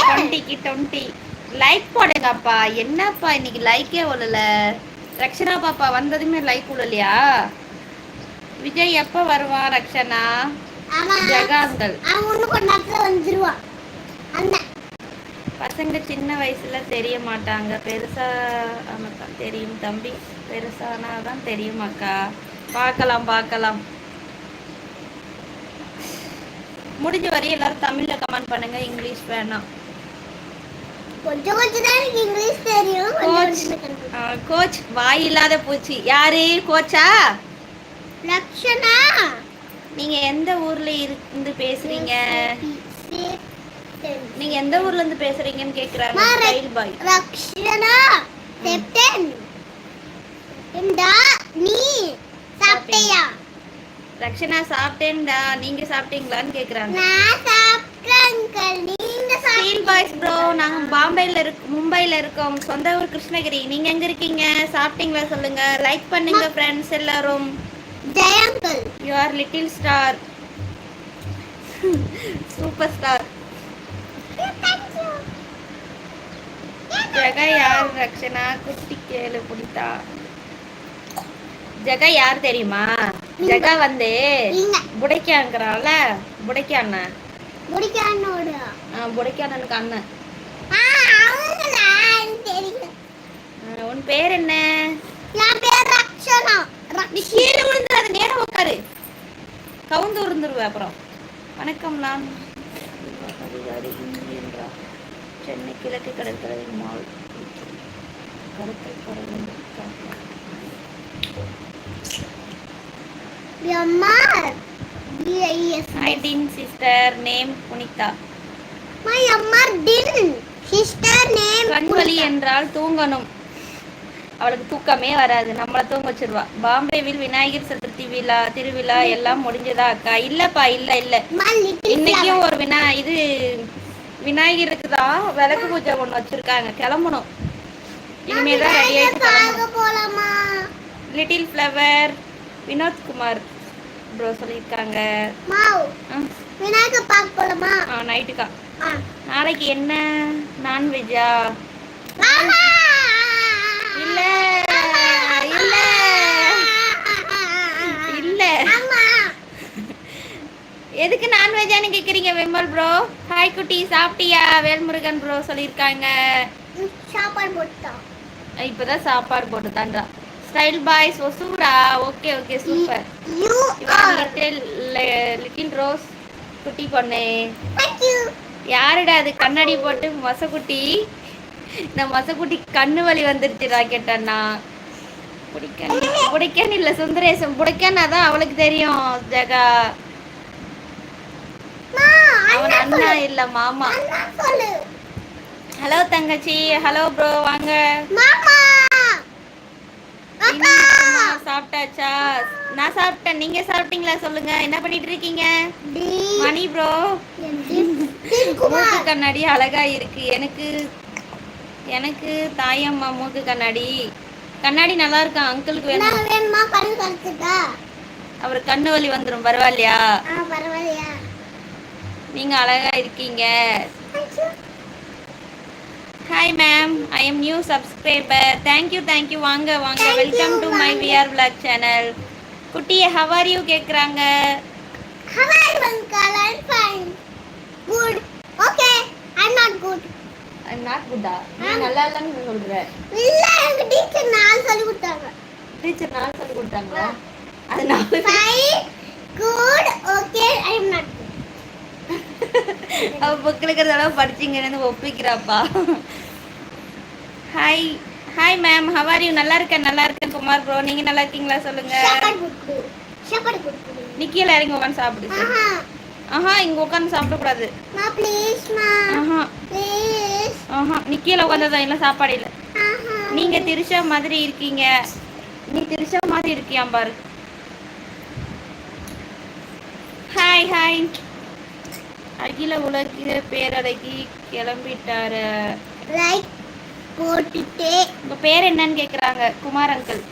டுவெண்ட்டிக்கு twenty. Like போடுங்கப்பா. என்னப்பா இன்னைக்கு லைக்கே விழல ரக்ஷனா பாப்பா வந்ததுமே லைக் விழலையா விஜய் எப்போ வருவான் ரக்ஷனா? அண்ணன் பசங்க சின்ன வயசுல தெரிய மாட்டாங்க. பெருசா ஆமாக்கா தெரியும் தம்பி. பெருசானா தான் தெரியுமாக்கா பார்க்கலாம் பார்க்கலாம். முடிஞ்ச வரையும் எல்லாரும் தமிழ்ல கமெண்ட் பண்ணுங்க. இங்கிலீஷ் வேணாம். கொஞ்சம் கொஞ்சம் தான் எனக்கு இங்கிலீஷ் தெரியும் கோச் வாய் இல்லாத பூச்சி. யாரு? கோச்சா லக்ஷனா? நீங்க எந்த ஊர்ல இருந்து பேசுறீங்க? நீங்க எந்த ஊர்ல இருந்து பேசுறீங்கன்னு கேக்குறாங்க பாய். ரக்ஷனா? செப்டன். இந்தா நீ சாப்பிட்டியா? ரக்ஷனா சாப்பிட்டேன்டா. நீங்க சாப்பிட்டீங்களான்னு கேக்குறாங்க. நான் நீங்க ஸ்டீல் பாய்ஸ் ப்ரோ நாங்க பாம்பேல மும்பைல இருக்கோம். சொந்த ஊர் கிருஷ்ணகிரி. நீங்க எங்க இருக்கீங்க? சாப்பிட்டீங்களா சொல்லுங்க. லைக் பண்ணுங்க ஃப்ரெண்ட்ஸ் எல்லாரும். Jai uncle you are little star super star Jega யார் ரக்ஷனா? குட்டி கேளு பிடித்தா ஜெகா யார் தெரியுமா? ஜெகா வந்து புடைக்காங்கிறால புடைக்க அண்ணன் முடிக்கானோட புடைக்க அண்ணனுக்கு அண்ணன். ஆ அவங்களா? எனக்கு தெரியும். ஆ, உன் பேர் என்ன? என் பேர் ரக்ஷனா. நீ கீழே விழுந்துடாத நேரம் உட்காரு. கவுந்து விழுந்துருவ அப்புறம். வணக்கம் நான் அதிகாரி இந்தியன்றா சென்னை கிழக்கு கடற்கரை மால் ஐடின் சிஸ்டர் நேம் புனிதா மை அம்மா டின் சிஸ்டர் நேம் கண்வலி என்றால் தூங்கணும். அவளுக்கு தூக்கமே வராது. நம்மள தூங்க வச்சிருவா. பாம்பேவில் விநாயகர் சதுர்த்தி விழா திருவிழா எல்லாம் முடிஞ்சதா அக்கா? இல்லப்பா இல்ல இல்ல. இன்னைக்கும் ஒரு வினா இது விநாயகருக்கு தான் விளக்கு பூஜை ஒண்ணு வச்சிருக்காங்க. கிளம்பணும். இனிமே தான் ரெடி போலாமா? லிட்டில் ஃப்ளவர் வினோத்குமார் ப்ரோ சொல்லியிருக்காங்க. விநாயகர் பார்க்க போலாமா? ஆ நைட்டுக்கா. நாளைக்கு என்ன? நான்வெஜ்ஜா மாமா இல்ல இல்ல இல்ல அம்மா எதுக்கு நான்வெஜ்ஜான்னு கேக்குறீங்க விமல் ப்ரோ ஹாய் குட்டி சாப்பிட்டியா? வேல்முருகன் ப்ரோ சொல்லியிருக்காங்க. சாப்பாடு போட்டோம் இப்பதான் சாப்பாடு போட்டு தான்றா style boys ஒசூரா okay okay super little rose குட்டி பொண்ணு. யாருடா அது? கண்ணாடி போட்டு மொசக்குட்டி இந்த மொசக்குட்டி கண்ணு வலி வந்துருச்சு ராக்கெட்டண்ணா பிடிக்கன் பிடிக்கன் இல்ல சுந்தரேசன். பிடிக்கன்னா தான் அவளுக்கு தெரியும் ஜெகா. அண்ணா இல்ல மாமா. ஹலோ தங்கச்சி ஹலோ ப்ரோ வாங்க. சாப்பிட்டாச்சா? நான் சாப்பிட்டேன். நீங்க சாப்பிட்டீங்களா சொல்லுங்க. என்ன பண்ணிட்டு இருக்கீங்க? மணி ப்ரோ மூக்கு கண்ணாடி அழகா இருக்கு. எனக்கு எனக்கு தாயம்மா மூக்கு கண்ணாடி. கண்ணாடி நல்லா இருக்கா? அங்கிளுக்கு வேணும். அவர் கண்ணு வலி வந்துடும் பரவாயில்லையா? நீங்க அழகா இருக்கீங்க. Hi ma'am I am new subscriber thank you thank you வாங்க வாங்க வெல்கம் டு மை. விஆர் vlog சேனல் குட்டியை how are you fine. Good. Okay. I'm not good. Not குட்டா நீ ஆ. நல்லா இல்லைன்னு சொல்ற இல்ல எனக்கு டீச்சர் நாலு சொல்லி கொடுத்தாங்க டீச்சர் நான் சொல்லி கொடுத்தாங்களா அது நான் Fine. Good. Okay. I'm not good. அவ புக்கில் இருக்கிறதெல்லாம் படிச்சிங்கன்னு ஒப்பிக்கிறாப்பா. Hi hi ma'am how are you நல்லா இருக்கேன் நல்லா இருக்கேன் குமார் ப்ரோ நீங்க நல்லா இருக்கீங்களா சொல்லுங்க. நிக்கியில இறங்கி உட்காந்து சாப்பிடு. ஆஹா. இங்க உட்காந்து சாப்பிடக்கூடாது. Ma, please, ma. Aha. Please. ஆஹா நிக்கியில உட்காந்ததான் இல்லை சாப்பாடு இல்லை? ஆஹா. நீங்க திரிஷா மாதிரி இருக்கீங்க. நீ திரிஷா மாதிரி இருக்கியா பாரு. ஹாய் ஹாய் அகில உலக பேரழகி கிளம்பிட்டாரு. Like போட்டுட்டே. உங்க பேர் என்னன்னு கேக்குறாங்க குமார் அங்கிள்